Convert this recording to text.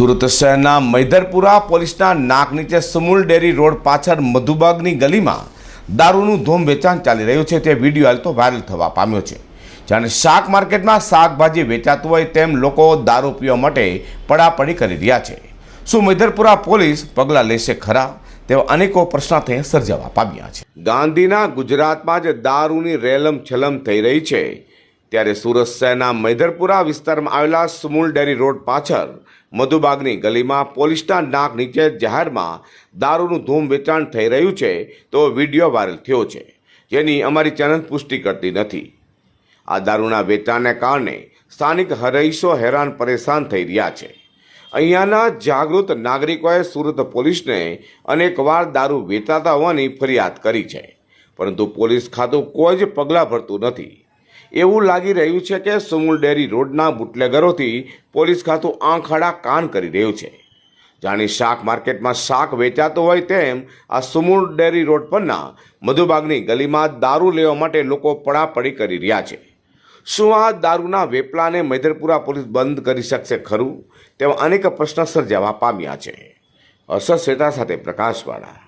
સુરત શહેરના મૈદરપુરા પોલીસના નાક નીચે સમૂલ ડેરી રોડ પાછળ મધુબાગની ગલીમાં દારૂનું ધૂમ વેચાણ ચાલી રહ્યું છે. તે વીડિયો હાલ તો વાયરલ થવા પામ્યો છે. જાણે શાક માર્કેટમાં શાકભાજી વેચાતું હોય તેમ લોકો દારૂ પીવા માટે પડાપડી કરી રહ્યા છે. શું મૈદરપુરા પોલીસ પગલાં લેશે ખરા? તેવા અનેકો પ્રશ્નાર્થે સર્જાવા પામ્યા છે. ગાંધીના ગુજરાતમાં જ દારૂની રેલમ છલમ થઈ રહી છે. ત્યારે સુરત શહેરના મૈધરપુરા વિસ્તારમાં આવેલા સુમુલ ડેરી રોડ પાછળ મધુબાગની ગલીમાં પોલીસના નાક નીચે જાહેરમાં દારૂનું ધૂમ વેચાણ થઈ રહ્યું છે, તો વીડિયો વાયરલ થયો છે. જેની અમારી ચેનલ પુષ્ટિ કરતી નથી. આ દારૂના વેચાણને કારણે સ્થાનિક હરઈશો હેરાન પરેશાન થઈ રહ્યા છે. અહીંયાના જાગૃત નાગરિકોએ સુરત પોલીસને અનેકવાર દારૂ વેચાતા હોવાની ફરિયાદ કરી છે. પરંતુ પોલીસ ખાતું કોઈ જ પગલાં ભરતું નથી. એવું લાગી રહ્યું છે કે સુમુલ ડેરી રોડના બુટલેગરોથી પોલીસ ખાતું આંખાડા કાન કરી રહ્યું છે. જાણે શાક માર્કેટમાં શાક વેચાતો હોય તેમ આ સુમુલ ડેરી રોડ પરના મધુબાગની ગલીમાં દારૂ લેવા માટે લોકો પડાપડી કરી રહ્યા છે. શું આ દારૂના વેપલાને મૈદરપુરા પોલીસ બંધ કરી શકશે ખરું? તેવા અનેક પ્રશ્ન સર્જાવા પામ્યા છે. અસર શ્વેતા સાથે પ્રકાશવાળા.